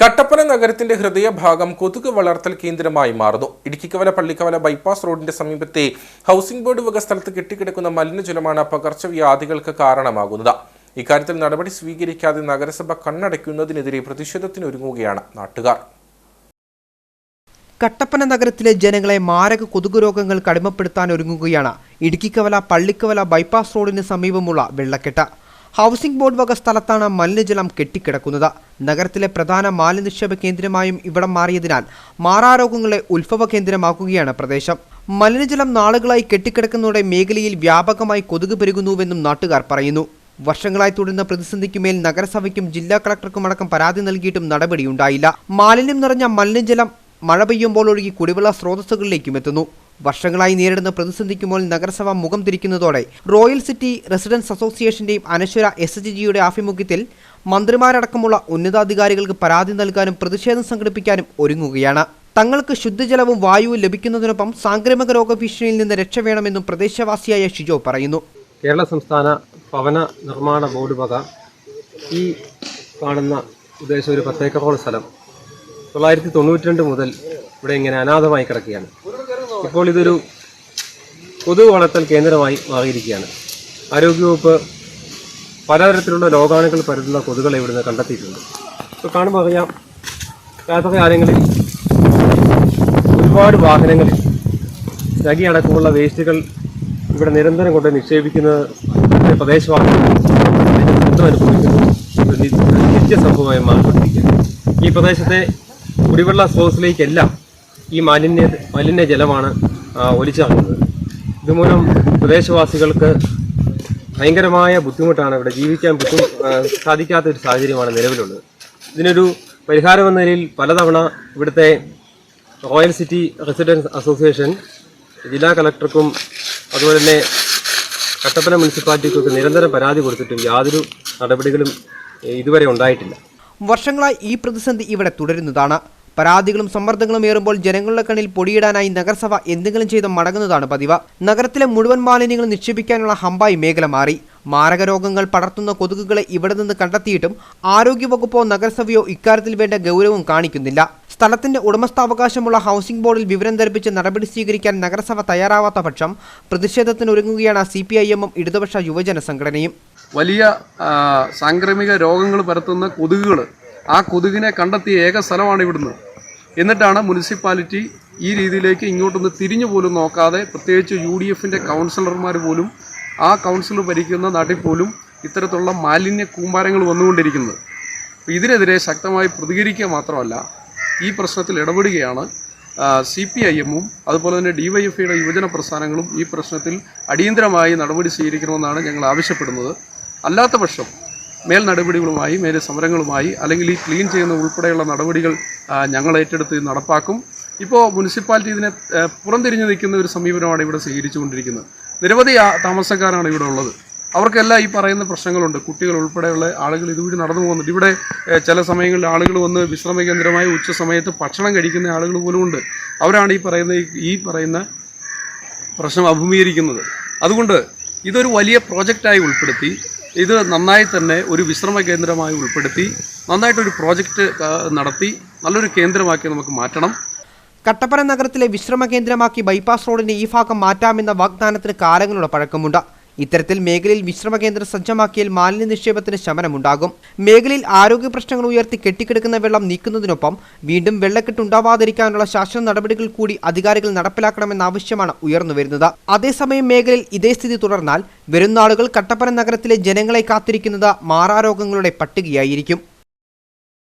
കട്ടപ്പന നഗരത്തിന്റെ ഹൃദയഭാഗം കൊതുക് വളർത്തൽ കേന്ദ്രമായി മാറുന്നു. ഇടുക്കിക്കവല പള്ളിക്കവല ബൈപ്പാസ് റോഡിന്റെ സമീപത്തെ ഹൗസിംഗ് ബോർഡ് വക സ്ഥലത്ത് കെട്ടിക്കിടക്കുന്ന മലിനജലമാണ് പകർച്ചവ്യാധികൾക്ക് കാരണമാകുന്നത്. ഇക്കാര്യത്തിൽ നടപടി സ്വീകരിക്കാതെ നഗരസഭ കണ്ണടയ്ക്കുന്നതിനെതിരെ പ്രതിഷേധത്തിനൊരുങ്ങുകയാണ് നാട്ടുകാർ. കട്ടപ്പന നഗരത്തിലെ ജനങ്ങളെ മാരക കൊതുക് രോഗങ്ങൾ കടിമപ്പെടുത്താൻ ഒരുങ്ങുകയാണ് ഇടുക്കിക്കവല പള്ളിക്കവല ബൈപ്പാസ് റോഡിന് സമീപമുള്ള വെള്ളക്കെട്ട്. ഹൗസിംഗ് ബോർഡ് വക സ്ഥലത്താണ് മലിനജലം കെട്ടിക്കിടക്കുന്നത്. നഗരത്തിലെ പ്രധാന മാലിനിക്ഷേപ കേന്ദ്രമായും ഇവിടം മാറിയതിനാൽ മാറാരോഗങ്ങളെ ഉത്ഭവ കേന്ദ്രമാക്കുകയാണ് പ്രദേശം. മലിനജലം നാളുകളായി കെട്ടിക്കിടക്കുന്നതോടെ മേഖലയിൽ വ്യാപകമായി കൊതുക് പെരുകുന്നുവെന്നും നാട്ടുകാർ പറയുന്നു. വർഷങ്ങളായി തുടരുന്ന പ്രതിസന്ധിക്കുമേൽ നഗരസഭയ്ക്കും ജില്ലാ കളക്ടർക്കുമടക്കം പരാതി നൽകിയിട്ടും നടപടിയുണ്ടായില്ല. മാലിന്യം നിറഞ്ഞ മലിനജലം മഴ പെയ്യുമ്പോൾ ഒഴുകി കുടിവെള്ള സ്രോതസ്സുകളിലേക്കും എത്തുന്നു. വർഷങ്ങളായി നേരിടുന്ന പ്രതിസന്ധിക്കുമ്പോൾ നഗരസഭ മുഖം തിരിക്കുന്നതോടെ റോയൽ സിറ്റി റെസിഡൻസ് അസോസിയേഷന്റെയും അനശ്വര എസ് ജി ജിയുടെ ആഭിമുഖ്യത്തിൽ മന്ത്രിമാരടക്കമുള്ള ഉന്നതാധികാരികൾക്ക് പരാതി നൽകാനും പ്രതിഷേധം സംഘടിപ്പിക്കാനും ഒരുങ്ങുകയാണ്. തങ്ങൾക്ക് ശുദ്ധജലവും വായുവും ലഭിക്കുന്നതിനൊപ്പം സാംക്രമിക രോഗഭീഷണിയിൽ നിന്ന് രക്ഷ വേണമെന്നും പ്രദേശവാസിയായ ഷിജോ പറയുന്നു. കേരള സംസ്ഥാന ഭവന നിർമ്മാണ ബോർഡ് വക ഈ കാണുന്ന ഉദ്ദേശം ഒരു പത്തേക്കറോളം സ്ഥലം തൊള്ളായിരത്തി തൊണ്ണൂറ്റി രണ്ട് മുതൽ ഇവിടെ ഇങ്ങനെ അനാഥമായി കിടക്കുകയാണ്. ഇപ്പോൾ ഇതൊരു പൊതു വളർത്തൽ കേന്ദ്രമായി മാറിയിരിക്കുകയാണ്. ആരോഗ്യവകുപ്പ് പലതരത്തിലുള്ള രോഗാണുക്കൾ പരത്തുന്ന കൊതുകളെ ഇവിടുന്ന് കണ്ടെത്തിയിട്ടുണ്ട്. ഇപ്പോൾ കാണുമ്പോൾ അറിയാം രാത്രികാലങ്ങളിൽ ഒരുപാട് വാഹനങ്ങളിൽ ചകി അടക്കമുള്ള വേസ്റ്റുകൾ ഇവിടെ നിരന്തരം കൊണ്ട് നിക്ഷേപിക്കുന്നത് പ്രദേശവാസികൾ ദുരിതം നിത്യ സംഭവമായി മാറിക്കൊണ്ടിരിക്കുകയാണ്. ഈ പ്രദേശത്തെ കുടിവെള്ള സ്രോതസ്സിലേക്കെല്ലാം ഈ മാലിന്യ മാലിന്യ ജലമാണ് ഒലിച്ചാകുന്നത് ഇതുമൂലം പ്രദേശവാസികൾക്ക് ഭയങ്കരമായ ബുദ്ധിമുട്ടാണ് ഇവിടെ ജീവിക്കാൻ ബുദ്ധിമു സാധിക്കാത്ത ഒരു സാഹചര്യമാണ് നിലവിലുള്ളത്. ഇതിനൊരു പരിഹാരമെന്ന നിലയിൽ പലതവണ ഇവിടുത്തെ റോയൽ സിറ്റി റെസിഡൻസ് അസോസിയേഷൻ ജില്ലാ കളക്ടർക്കും അതുപോലെ തന്നെ കട്ടപ്പന മുനിസിപ്പാലിറ്റിക്കൊക്കെ നിരന്തരം പരാതി കൊടുത്തിട്ടും യാതൊരു നടപടികളും ഇതുവരെ ഉണ്ടായിട്ടില്ല. വർഷങ്ങളായി ഈ പ്രതിസന്ധി ഇവിടെ തുടരുന്നതാണ്. പരാതികളും സമ്മർദ്ദങ്ങളും ഏറുമ്പോൾ ജനങ്ങളുടെ കണ്ണിൽ പൊടിയിടാനായി നഗരസഭ എന്തെങ്കിലും ചെയ്ത് മടങ്ങുന്നതാണ് പതിവ്. നഗരത്തിലെ മുഴുവൻ മാലിന്യങ്ങളും നിക്ഷേപിക്കാനുള്ള ഹമ്പായി മേഖല മാറി. മാരക രോഗങ്ങൾ പടർത്തുന്ന കൊതുകുകളെ ഇവിടെ നിന്ന് കണ്ടെത്തിയിട്ടും ആരോഗ്യവകുപ്പോ നഗരസഭയോ ഇക്കാര്യത്തിൽ വേണ്ട ഗൗരവം കാണിക്കുന്നില്ല. സ്ഥലത്തിന്റെ ഉടമസ്ഥാവകാശമുള്ള ഹൗസിംഗ് ബോർഡിൽ വിവരം ധരിപ്പിച്ച് നടപടി സ്വീകരിക്കാൻ നഗരസഭ തയ്യാറാവാത്ത പക്ഷം പ്രതിഷേധത്തിനൊരുങ്ങുകയാണ് സി പി ഐ എമ്മും ഇടതുപക്ഷ യുവജന സംഘടനയും. വലിയ സാംക്രമിക രോഗങ്ങൾ പരത്തുന്ന കൊതുകുകൾ ആ കൊതുകിനെ കണ്ടെത്തിയ ഏക സ്ഥലമാണ് ഇവിടുന്ന്. എന്നിട്ടാണ് മുനിസിപ്പാലിറ്റി ഈ രീതിയിലേക്ക് ഇങ്ങോട്ടൊന്ന് തിരിഞ്ഞു പോലും നോക്കാതെ പ്രത്യേകിച്ച് യു ഡി എഫിന്റെ കൗൺസിലർമാർ പോലും ആ കൗൺസിലർ ഭരിക്കുന്ന നാട്ടിൽ പോലും ഇത്തരത്തിലുള്ള മാലിന്യ കൂമ്പാരങ്ങൾ വന്നുകൊണ്ടിരിക്കുന്നത്. അപ്പോൾ ഇതിനെതിരെ ശക്തമായി പ്രതികരിക്കുക മാത്രമല്ല ഈ പ്രശ്നത്തിൽ ഇടപെടുകയാണ് സി പി ഐ എമ്മും അതുപോലെ തന്നെ ഡി വൈ ഡിവൈഎഫ്ഐയുടെ യുവജന പ്രസ്ഥാനങ്ങളും ഈ പ്രശ്നത്തിൽ അടിയന്തരമായി നടപടി സ്വീകരിക്കണമെന്നാണ് ഞങ്ങൾ ആവശ്യപ്പെടുന്നത്. അല്ലാത്ത പക്ഷം മേൽ നടപടികളുമായി മേൽ സമരങ്ങളുമായി അല്ലെങ്കിൽ ഈ ക്ലീൻ ചെയ്യുന്ന ഉൾപ്പെടെയുള്ള നടപടികൾ ഞങ്ങൾ ഏറ്റെടുത്ത് നടപ്പാക്കും. ഇപ്പോൾ മുനിസിപ്പാലിറ്റി ഇതിനെ പുറംതിരിഞ്ഞ് നിൽക്കുന്ന ഒരു സമീപനമാണ് ഇവിടെ സ്വീകരിച്ചുകൊണ്ടിരിക്കുന്നത്. നിരവധി താമസക്കാരാണ് ഇവിടെ ഉള്ളത്. അവർക്കെല്ലാം ഈ പറയുന്ന പ്രശ്നങ്ങളുണ്ട്. കുട്ടികൾ ഉൾപ്പെടെയുള്ള ആളുകൾ ഇതുവഴി നടന്നു പോകുന്നുണ്ട്. ഇവിടെ ചില സമയങ്ങളിൽ ആളുകൾ വന്ന് വിശ്രമ കേന്ദ്രമായ ഉച്ച സമയത്ത് ഭക്ഷണം കഴിക്കുന്ന ആളുകൾ പോലും ഉണ്ട്. അവരാണ് ഈ പറയുന്ന ഈ പറയുന്ന പ്രശ്നം അഭിമുഖീകരിക്കുന്നത്. അതുകൊണ്ട് ഇതൊരു വലിയ പ്രോജക്റ്റായി ഉൾപ്പെടുത്തി ഇത് നന്നായി തന്നെ ഒരു വിശ്രമ കേന്ദ്രമായി ഉൾപ്പെടുത്തി നന്നായിട്ടൊരു പ്രോജക്റ്റ് നടത്തി നല്ലൊരു കേന്ദ്രമാക്കി നമുക്ക് മാറ്റണം. കട്ടപ്പന നഗരത്തിലെ വിശ്രമ കേന്ദ്രമാക്കി ബൈപ്പാസ് റോഡിന്റെ ഈ ഭാഗം മാറ്റാമെന്ന വാഗ്ദാനത്തിന് കാലങ്ങളുടെ പഴക്കമുണ്ട്. ഇത്തരത്തിൽ മേഖലയിൽ വിശ്രമ കേന്ദ്രം സജ്ജമാക്കിയാൽ മാലിന്യ നിക്ഷേപത്തിന് ശമനമുണ്ടാകും. മേഖലയിൽ ആരോഗ്യ പ്രശ്നങ്ങൾ ഉയർത്തി കെട്ടിക്കിടക്കുന്ന വെള്ളം നീക്കുന്നതിനൊപ്പം വീണ്ടും വെള്ളക്കെട്ടുണ്ടാവാതിരിക്കാനുള്ള ശാസ്ത്ര നടപടികൾ കൂടി അധികാരികൾ നടപ്പിലാക്കണമെന്ന ആവശ്യമാണ് ഉയർന്നുവരുന്നത് അതേസമയം മേഖലയിൽ ഇതേ സ്ഥിതി തുടർന്നാൽ വരുന്ന ആളുകൾ കട്ടപ്പന നഗരത്തിലെ ജനങ്ങളെ കാത്തിരിക്കുന്നത് മാറാരോഗങ്ങളുടെ പട്ടികയായിരിക്കും.